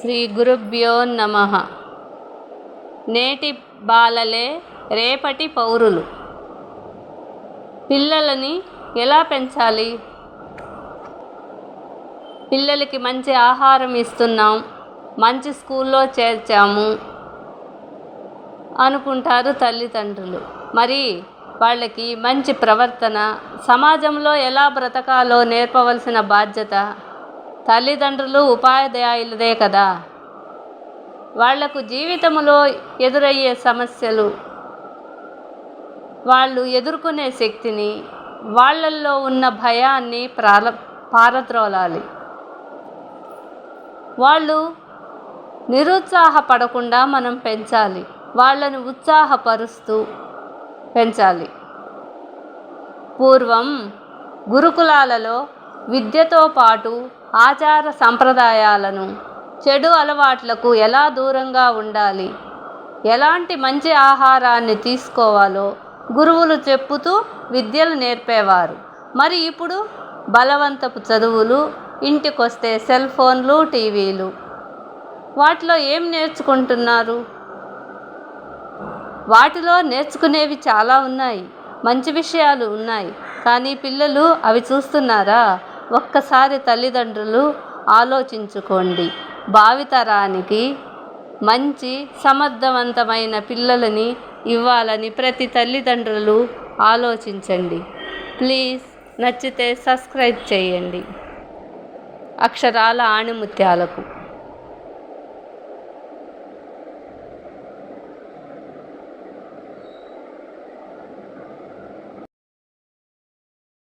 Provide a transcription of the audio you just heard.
శ్రీ గురుభ్యో నమ. నేటి బాలలే రేపటి పౌరులు. పిల్లలని ఎలా పెంచాలి? పిల్లలకి మంచి ఆహారం ఇస్తున్నాం మంచి స్కూల్లో చేర్చాము అనుకుంటారు తల్లిదండ్రులు. మరి వాళ్ళకి మంచి ప్రవర్తన సమాజంలో ఎలా బ్రతకాలో నేర్పవలసిన బాధ్యత? తల్లిదండ్రులు ఉపాధ్యాయులదే కదా. వాళ్ళకు జీవితంలో ఎదురయ్యే సమస్యలు వాళ్ళు ఎదుర్కొనే శక్తిని వాళ్ళల్లో ఉన్న భయాన్ని ప్రాల పారద్రోలాలి. వాళ్ళు నిరుత్సాహపడకుండా మనం పెంచాలి. వాళ్ళని ఉత్సాహపరుస్తూ పెంచాలి. పూర్వం గురుకులాలలో విద్యతో పాటు ఆచార సంప్రదాయాలను చెడు అలవాట్లకు ఎలా దూరంగా ఉండాలి? ఎలాంటి మంచి ఆహారాన్ని తీసుకోవాలో గురువులు చెప్పుతూ విద్యలు నేర్పేవారు. మరి ఇప్పుడు బలవంతపు చదువులు ఇంటికొస్తే సెల్ ఫోన్లు టీవీలు. వాటిలో ఏం నేర్చుకుంటున్నారు? వాటిలో నేర్చుకునేవి చాలా ఉన్నాయి. మంచి విషయాలు ఉన్నాయి. కానీ పిల్లలు అవి చూస్తున్నారా? ఒక్కసారి తల్లిదండ్రులు ఆలోచించుకోండి. భావితరానికి మంచి సమర్థవంతమైన పిల్లలని ఇవ్వాలని ప్రతి తల్లిదండ్రులు ఆలోచించండి. ప్లీజ్ నచ్చితే సబ్స్క్రైబ్ చేయండి. అక్షరాల ఆణిముత్యాలకు.